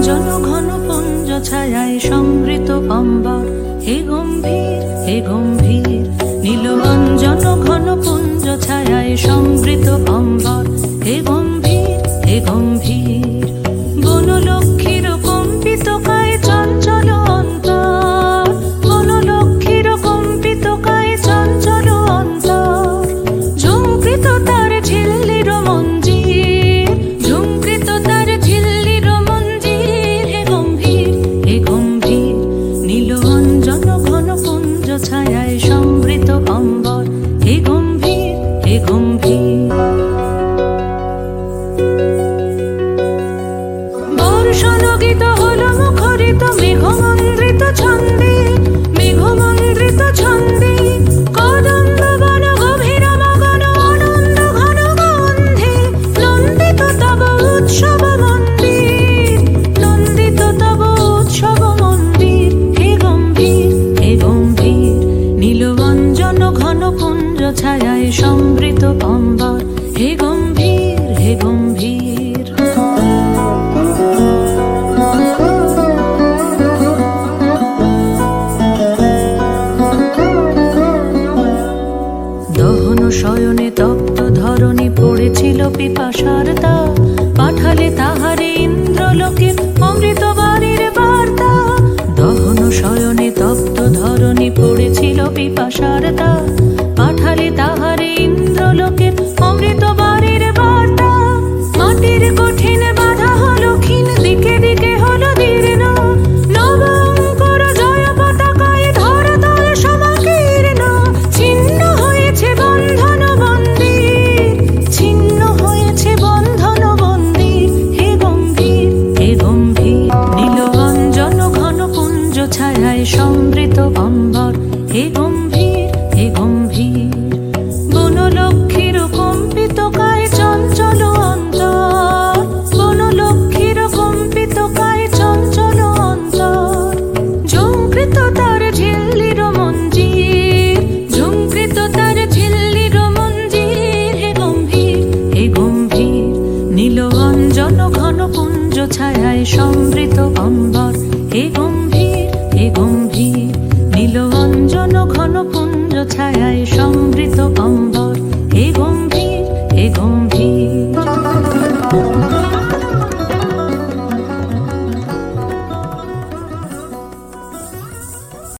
অঞ্জন ঘন পুঞ্জ ছায়ায় সম্বৃত অম্বর হে গম্ভীর হে গম্ভীর, নীল অঞ্জন ঘন পুঞ্জ ছায়ায় সম্বৃত অম্বর ঘুমটি বর্ষণ গীত হল মুখরিত মেঘমা। ছায়ায় সম্বৃত কম্বর হে গম্ভীর হে গম্ভীর। দহন শয়নে তপ্ত ধরণী পড়েছিল পিপাসার তা পাঠালে তাহারে ইন্দ্রলোকে অমৃত বাড়ির বার্তা। দহন শয়নে তপ্ত ধরণী পড়েছিল পিপাসার তা সূর্য ছায়ায় সমৃত অম্বর।